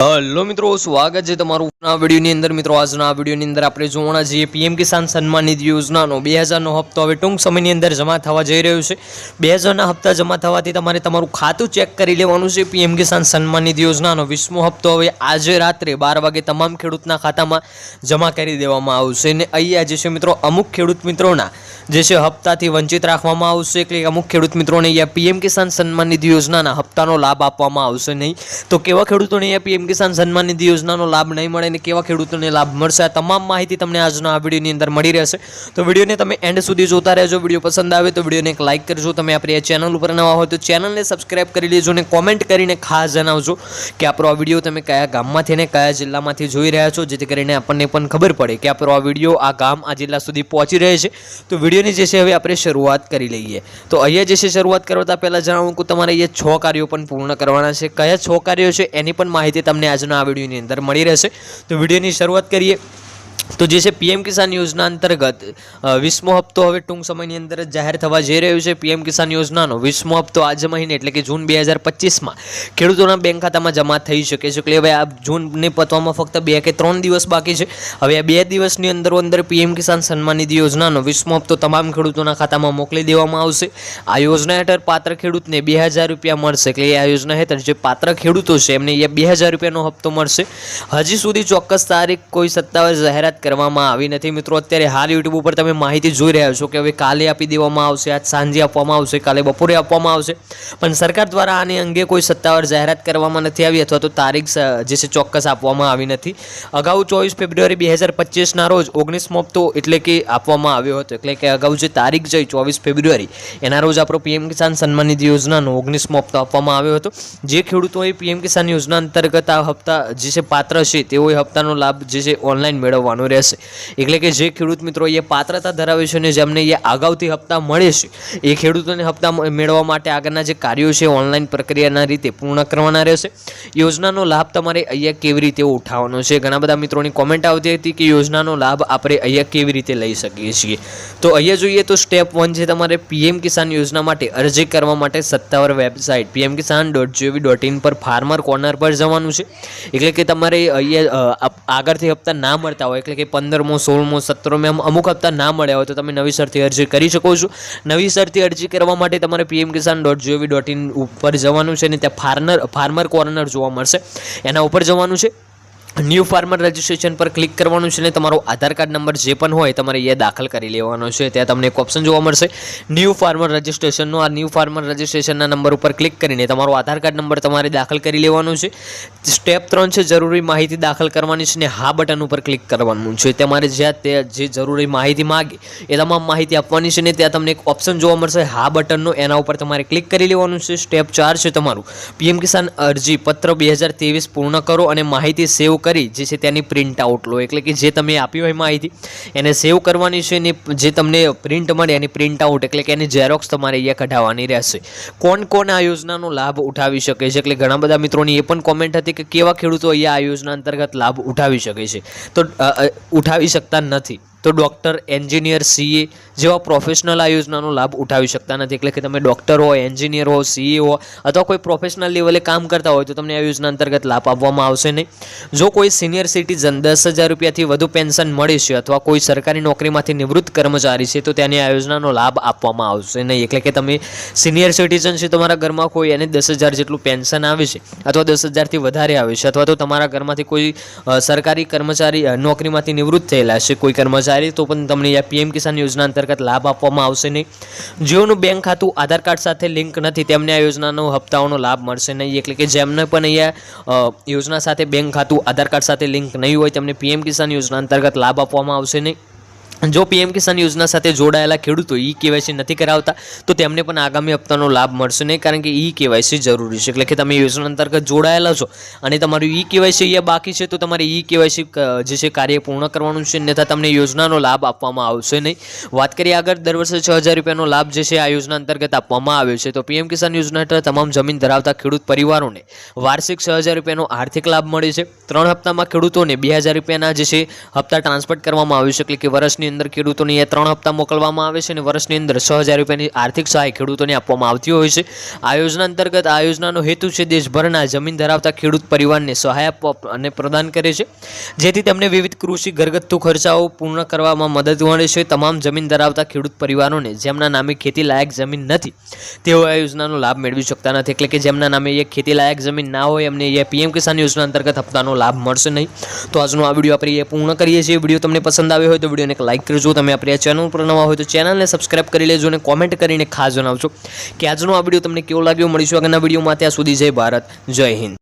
Hello મિત્રો, સ્વાગત છે તમારું આ વિડીયોની અંદર. મિત્રો, આજના આ વિડીયોની અંદર આપણે જોવાના છીએ પીએમ કિસાન સન્માન નિધિ યોજનાનો. બે હજારનો હપ્તો હવે ટૂંક સમયની અંદર જમા થવા જઈ રહ્યો છે. બે હજારના હપ્તા જમા થવાથી તમારે તમારું ખાતું ચેક કરી લેવાનું છે પીએમ કિસાન સન્માન નિધિ યોજનાનો. વીસમો હપ્તો હવે આજે રાત્રે બાર વાગે તમામ ખેડૂતના ખાતામાં જમા કરી દેવામાં આવશે. અને અહીંયા જે છે મિત્રો, અમુક ખેડૂત મિત્રોના જે છે હપ્તાથી વંચિત રાખવામાં આવશે. એટલે અમુક ખેડૂત મિત્રોને અહીંયા પીએમ કિસાન સન્માન નિધિ યોજનાના હપ્તાનો લાભ આપવામાં આવશે નહીં. તો કેવા ખેડૂતોને અહીંયા પીએમ કિસાન સન્માન નિધિ યોજનાનો લાભ નહીં મળે અને કેવા ખેડૂતોને લાભ મળશે, આ તમામ માહિતી તમને આજના આ વિડીયોની અંદર મળી રહેશે. તો વિડીયોને તમે એન્ડ સુધી જોતા રહેજો. વીડિયો પસંદ આવે તો વિડીયોને એક લાઇક કરજો. તમે આપણી આ ચેનલ ઉપર નવા હોય તો ચેનલને સબસ્ક્રાઇબ કરી લેજો અને કોમેન્ટ કરીને ખાસ જણાવજો કે આપણો આ વીડિયો તમે કયા ગામમાંથી અને કયા જિલ્લામાંથી જોઈ રહ્યા છો, જેથી કરીને આપણને પણ ખબર પડે કે આપણો આ વીડિયો આ ગામ, આ જિલ્લા સુધી પહોંચી રહે છે. તો વિડીયોની જે છે હવે આપણે શરૂઆત કરી લઈએ. તો અહીંયા જે છે શરૂઆત કરતા પહેલાં જણાવું કે તમારે અહીંયા છ કાર્યો પણ પૂર્ણ કરવાના છે. કયા છ કાર્યો છે એની પણ માહિતી તમને આજના આ વિડીયોની અંદર મળી રહેશે. તો વિડીયોની શરૂઆત કરીએ. તો જે છે પીએમ કિસાન યોજના અંતર્ગત વીસમો હપ્તો હવે ટૂંક સમયની અંદર જ જાહેર થવા જઈ રહ્યો છે. પીએમ કિસાન યોજનાનો વીસમો હપ્તો આજ મહિને એટલે કે જૂન બે હજાર પચીસમાં ખેડૂતોના બેંક ખાતામાં જમા થઈ શકે છે. એટલે હવે આ જૂનને પતવામાં ફક્ત બે કે ત્રણ દિવસ બાકી છે. હવે આ બે દિવસની અંદર અંદર પીએમ કિસાન સન્માન નિધિ યોજનાનો વીસમો હપ્તો તમામ ખેડૂતોના ખાતામાં મોકલી દેવામાં આવશે. આ યોજના હેઠળ પાત્ર ખેડૂતને બે હજાર રૂપિયા મળશે. એટલે આ યોજના હેઠળ જે પાત્ર ખેડૂતો છે એમને બે હજાર રૂપિયાનો હપ્તો મળશે. હજી સુધી ચોક્કસ તારીખ કોઈ સત્તાવાર જાહેરાત કરવામાં આવી નથી. મિત્રો, અત્યારે હાલ યુટ્યુબ ઉપર તમે માહિતી જોઈ રહ્યા છો કે હવે કાલે આપી દેવામાં આવશે, આજ સાંજે આપવામાં આવશે, કાલે બપોરે આપવામાં આવશે. પણ સરકાર દ્વારા આની અંગે કોઈ સત્તાવાર જાહેરાત કરવામાં નથી આવી અથવા તો તારીખ જે છે, ચોક્કસ આપવામાં આવી નથી. અગાઉ ચોવીસ ફેબ્રુઆરી બે હજાર પચીસના રોજ ઓગણીસમો હપ્તો એટલે કે આપવામાં આવ્યો હતો. એટલે કે અગાઉ જે તારીખ જઈ ચોવીસ ફેબ્રુઆરી, એના રોજ આપણો પીએમ કિસાન સન્માન નિધિ યોજનાનો ઓગણીસમો હપ્તો આપવામાં આવ્યો હતો. જે ખેડૂતોએ પીએમ કિસાન યોજના અંતર્ગત આ હપ્તા જે છે, પાત્ર છે, તેઓએ હપ્તાનો લાભ જે છે, ઓનલાઈન મેળવવાનો રહેશે. એટલે કે જે ખેડૂત મિત્રો એ પાત્રતા ધરાવે છે અને જેમને એ અગાઉથી હપ્તા મળે છે, એ ખેડૂતોને હપ્તા મેળવવા માટે આગળના જે કાર્યો છે ઓનલાઈન પ્રક્રિયાના રીતે પૂર્ણ કરવાના રહેશે. યોજનાનો લાભ તમારે અહીંયા કેવી રીતે ઉઠાવવાનો છે? ઘણા બધા મિત્રોની કોમેન્ટ આવતી હતી કે યોજનાનો લાભ આપણે અહીંયા કેવી રીતે લઈ શકીએ છીએ. તો અહીંયા જોઈએ તો સ્ટેપ વન છે તમારે પીએમ કિસાન યોજના માટે અરજી કરવા માટે સત્તાવાર website PM Kisan dot GOV dot in પર ફાર્મર કોર્નર પર જવાનું છે. એટલે કે તમારે અહીંયા આગળથી હપ્તા ના મળતા હોય એટલે કે પંદરમો, સોળમો, સત્તરમો એમ અમુક હપ્તા ના મળ્યા હોય તો તમે નવીસરથી અરજી કરી શકો છો. નવીસરથી અરજી કરવા માટે તમારે PM Kisan dot GOV dot in ઉપર જવાનું છે અને ત્યાં ફાર્મર ફાર્મર કોર્નર જોવા મળશે. એના ઉપર જવાનું છે. ન્યૂ ફાર્મર રજિસ્ટ્રેશન પર ક્લિક કરવાનું છે ને તમારો આધાર કાર્ડ નંબર જે પણ હોય તમારે એ દાખલ કરી લેવાનો છે. ત્યાં તમને એક ઓપ્શન જોવા મળશે. ન્યૂ ફાર્મર રજિસ્ટ્રેશનનો આ ન્યૂ ફાર્મર રજિસ્ટ્રેશનના નંબર ઉપર ક્લિક કરીને તમારો આધાર કાર્ડ નંબર તમારે દાખલ કરી લેવાનો છે. સ્ટેપ ત્રણ છે, જરૂરી માહિતી દાખલ કરવાની છે ને હા બટન ઉપર ક્લિક કરવાનું છે. તમારે જ્યાં તે જે જરૂરી માહિતી માગે એ તમામ માહિતી આપવાની છે ને ત્યાં તમને એક ઓપ્શન જોવા મળશે. હા બટનનો એના ઉપર તમારે ક્લિક કરી લેવાનું છે. સ્ટેપ ચાર છે તમારું. પીએમ કિસાન અરજી પત્ર બે પૂર્ણ કરો અને માહિતી સેવ કરી, જે છે તેની પ્રિન્ટ આઉટ લો. એટલે કે જે તમે આપ્યું હોય માહિતી, એને સેવ કરવાની છે ને જે તમને પ્રિન્ટ મળે એની પ્રિન્ટ આઉટ એટલે કે એની ઝેરોક્સ તમારે અહીંયા કઢાવવાની રહેશે. કોણ કોણ આ યોજનાનો લાભ ઉઠાવી શકે છે? એટલે ઘણા બધા મિત્રોની એ પણ કોમેન્ટ હતી કે કેવા ખેડૂતો અહીંયા આ યોજના અંતર્ગત લાભ ઉઠાવી શકે છે. તો ઉઠાવી શકતા નથી. તો ડૉક્ટર એન્જિનિયર સીએ જેવા પ્રોફેશનલ આ યોજનાનો લાભ ઉઠાવી શકતા નથી. એટલે કે તમે ડૉક્ટર હો એન્જિનિયર હો સીએ હો અથવા કોઈ પ્રોફેશનલ લેવલે કામ કરતા હોય તો તમને આ યોજના અંતર્ગત લાભ આપવામાં આવશે નહીં. જો કોઈ સિનિયર સિટીઝન દસ હજાર રૂપિયાથી વધુ પેન્શન મળે છે અથવા કોઈ સરકારી નોકરીમાંથી નિવૃત્ત કર્મચારી છે તો તેને આ યોજનાનો લાભ આપવામાં આવશે નહીં. એટલે કે તમે સિનિયર સિટીઝન છે તમારા ઘરમાં કોઈ એને દસ હજાર જેટલું પેન્શન આવે છે અથવા દસ હજારથી વધારે આવે છે અથવા તો તમારા ઘરમાંથી કોઈ સરકારી કર્મચારી નોકરીમાંથી નિવૃત્ત થયેલા છે કોઈ કર્મચારી તો પણ તમને પીએમ કિસાન યોજના અંતર્ગત લાભ આપવામાં આવશે નહીં. જેઓનું બેંક ખાતું આધાર કાર્ડ સાથે લિંક નથી, તેમને આ યોજનાનો હપ્તાઓનો લાભ મળશે નહીં. એટલે કે જેમને પણ અહીંયા યોજના સાથે બેંક ખાતું, આધાર કાર્ડ સાથે લિંક નહીં હોય, તેમને પીએમ કિસાન યોજના અંતર્ગત લાભ આપવામાં આવશે નહીં. જો પીએમ કિસાન યોજના સાથે જોડાયેલા ખેડૂતો ઈ કેવાયસી નથી કરાવતા, તો તેમને પણ આગામી હપ્તાનો લાભ મળશે નહીં, કારણ કે ઈ કેવાયસી જરૂરી છે. એટલે કે તમે યોજના અંતર્ગત જોડાયેલા છો અને તમારું ઈ કેવાયસી અહીંયા બાકી છે, તો તમારે ઈ કેવાયસી જે છે કાર્ય પૂર્ણ કરવાનું છે અન્યથા તમને યોજનાનો લાભ આપવામાં આવશે નહીં. વાત કરીએ આગળ, દર વર્ષે છ હજાર રૂપિયાનો લાભ જે છે આ યોજના અંતર્ગત આપવામાં આવ્યો છે. તો પીએમ કિસાન યોજના હેઠળ તમામ જમીન ધરાવતા ખેડૂત પરિવારોને વાર્ષિક છ હજાર રૂપિયાનો આર્થિક લાભ મળે છે. ત્રણ હપ્તામાં ખેડૂતોને બે હજાર રૂપિયાના જે છે હપ્તા ટ્રાન્સફર કરવામાં આવ્યું છે, એટલે કે વર્ષની અંદર ખેડૂતોને એ ત્રણ હપ્તા મોકલવામાં આવે છે અને વર્ષની અંદર છ હજાર રૂપિયાની આર્થિક સહાય ખેડૂતોને આપવામાં આવતી હોય છે. આ યોજના અંતર્ગત આ યોજનાનો હેતુ છે દેશભરના જમીન ધરાવતા ખેડૂત પરિવારને સહાય આપવા અને પ્રદાન કરે છે. જેથી તેમને વિવિધ કૃષિ ઘરગથ્થુ ખર્ચાઓ પૂર્ણ કરવામાં મદદ મળે છે. તમામ જમીન ધરાવતા ખેડૂત પરિવારોને જેમના નામે ખેતી લાયક જમીન નથી, તેઓ આ યોજનાનો લાભ મેળવી શકતા નથી. એટલે કે જેમના નામે એ ખેતી લાયક જમીન ના હોય, એમને એ પીએમ કિસાન યોજના અંતર્ગત હપ્તાનો લાભ મળશે નહીં. તો આજનો આ વીડિયો આપણે એ પૂર્ણ કરીએ છીએ. વીડિયો તમને પસંદ આવ્યો હોય તો વિડીયોને એક લાઇક કરજો. તમે આપણી આ ચેનલ પર નવા હોય તો ચેનલને સબસ્ક્રાઇબ કરી લેજો અને કોમેન્ટ કરીને ખાસ જણાવજો કે આજનો આ વીડિયો તમને કેવો લાગ્યો? મળીશું આગળના વિડીયોમાં ત્યાં સુધી જય ભારત, જય હિન્દ.